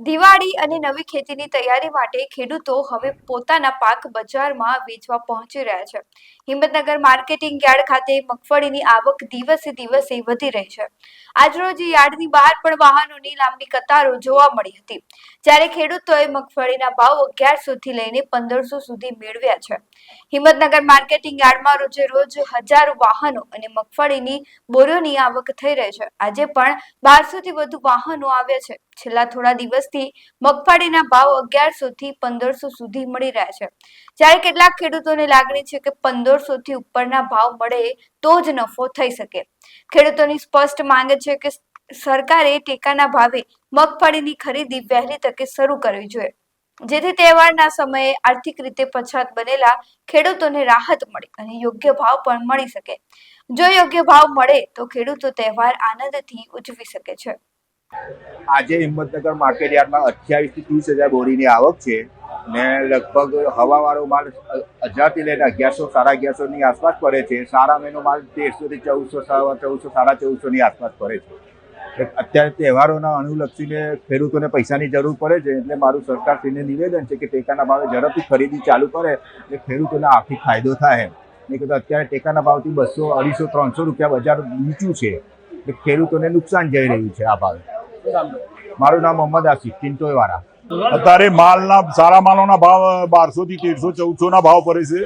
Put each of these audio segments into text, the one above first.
દિવાળી અને નવી ખેતીની તૈયારી માટે ખેડૂતો હવે પોતાના પાક બજારમાં વેચવા પહોંચી રહ્યા છે. હિંમતનગર માર્કેટિંગ યાર્ડ ખાતે મગફળીની આવક દિવસે દિવસે વધી રહી છે. આજરોજ યાર્ડની બહાર પણ વાહનોની લાંબી કતારો જોવા મળી હતી. જ્યારે ખેડૂતોએ મગફળીના ભાવ અગિયારસો થી લઈને પંદરસો સુધી મેળવ્યા છે. હિંમતનગર માર્કેટિંગ યાર્ડમાં રોજે રોજ હજારો વાહનો અને મગફળીની બોરીઓની આવક થઈ રહી છે. આજે પણ બારસો થી વધુ વાહનો આવ્યા છે. છેલ્લા થોડા દિવસથી મગફળીના ભાવ અગિયારસો થી પંદરસો સુધી મળી રહ્યા છે. જ્યારે કેટલાક ખેડૂતોને લાગણી છે કે પંદરસો થી ઉપરના ભાવ મળે તો જ નફો થઈ શકે. ખેડૂતોની સ્પષ્ટ માંગ છે કે સરકારે ટેકાના ભાવે મગફળીની ખરીદી વહેલી તકે શરૂ કરવી જોઈએ. જેથી તહેવારના સમયે આર્થિક રીતે પછાત બનેલા ખેડૂતોને રાહત મળે અને યોગ્ય ભાવ પણ મળી શકે. જો યોગ્ય ભાવ મળે તો ખેડૂતો તહેવાર આનંદથી ઉજવી શકે છે. આજે હિંમતનગર માર્કેટ યાર્ડમાં અઠ્યાવીસથી ત્રીસ હજાર બોરીની આવક છે ને લગભગ હવાવાળો માલ હજારથી લઈને અગિયારસો, સાડા અગિયારસોની આસપાસ પડે છે. સારા મહિનો માલ તેરસોથી ચૌદસો ચૌદસો, સાડા ચૌદસોની આસપાસ પડે છે. અત્યારે તહેવારોના અનુલક્ષીને ખેડૂતોને પૈસાની જરૂર પડે છે, એટલે મારું સરકારશ્રીને નિવેદન છે કે ટેકાના ભાવે ઝડપથી ખરીદી ચાલુ કરે એટલે ખેડૂતોને આર્થિક ફાયદો થાય નહીં કે અત્યારે ટેકાના ભાવથી બસો અઢીસો, ત્રણસો રૂપિયા બજાર નીચું છે, એટલે ખેડૂતોને નુકસાન જઈ રહ્યું છે આ ભાવે. મારું નામ મોહમ્મદ આસિફ ટિન્ટોય વાળા અત્યારે માલના સારા માલોના ભાવ બારસો થી તેરસો ચૌદસો ના ભાવ પડે છે.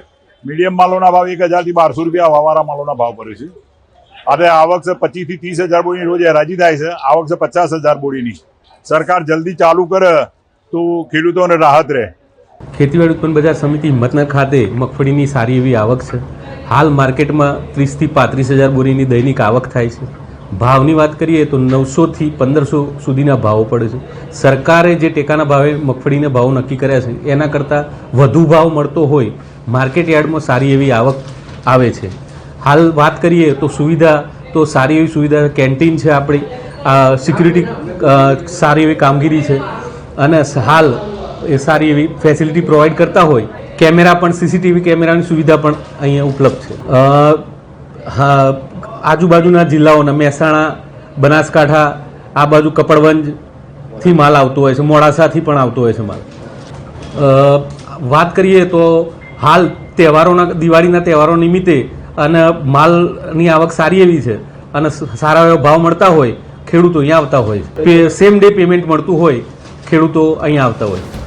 મીડિયમ માલોના ભાવ એક હજારથી બારસો રૂપિયા હવાવાળા માલોના ભાવ પડે છે. આજે આવક છે પચીસથી ત્રીસ હજાર બોરીની રોજ હરાજી થાય છે. આવક છે પચાસ હજાર બોડીની સરકાર જલ્દી ચાલુ કરે તો ખેડૂતોને રાહત રહે. ખેતીવાડી ઉત્પન્ન બજાર સમિતિ હિંમતનગર ખાતે મગફળીની સારી એવી આવક છે. હાલ માર્કેટમાં ત્રીસથી પાંત્રીસ હજાર બોરીની દૈનિક આવક થાય છે. ભાવની વાત કરીએ તો નવસોથી પંદરસો સુધીના ભાવો પડે છે. સરકારે જે ટેકાના ભાવે મગફળીના ભાવો નક્કી કર્યા છે, એના કરતાં વધુ ભાવ મળતો હોય માર્કેટ યાર્ડમાં સારી એવી આવક આવે છે. હાલ વાત કરીએ તો સુવિધા, તો સારી એવી સુવિધા, કેન્ટીન છે આપણી સિક્યુરિટી સારી એવી કામગીરી છે. અને હાલ એ સારી એવી ફેસિલિટી પ્રોવાઈડ કરતા હોય, કેમેરા પણ, સીસીટીવી કેમેરાની સુવિધા પણ અહીંયા ઉપલબ્ધ છે. હા આજુબાજુના જિલ્લાઓના મહેસાણા, બનાસકાંઠા, આ બાજુ કપડવંજથી માલ આવતો હોય છે, મોડાસાથી પણ આવતો હોય છે માલ. વાત કરીએ તો હાલ તહેવારોના, દિવાળીના તહેવારો નિમિત્તે અને માલની આવક સારી એવી છે અને સારા એવા ભાવ મળતા હોય, ખેડૂતો અહીંયા આવતા હોય સેમ ડે પેમેન્ટ મળતું હોય, ખેડૂતો અહીંયા આવતા હોય.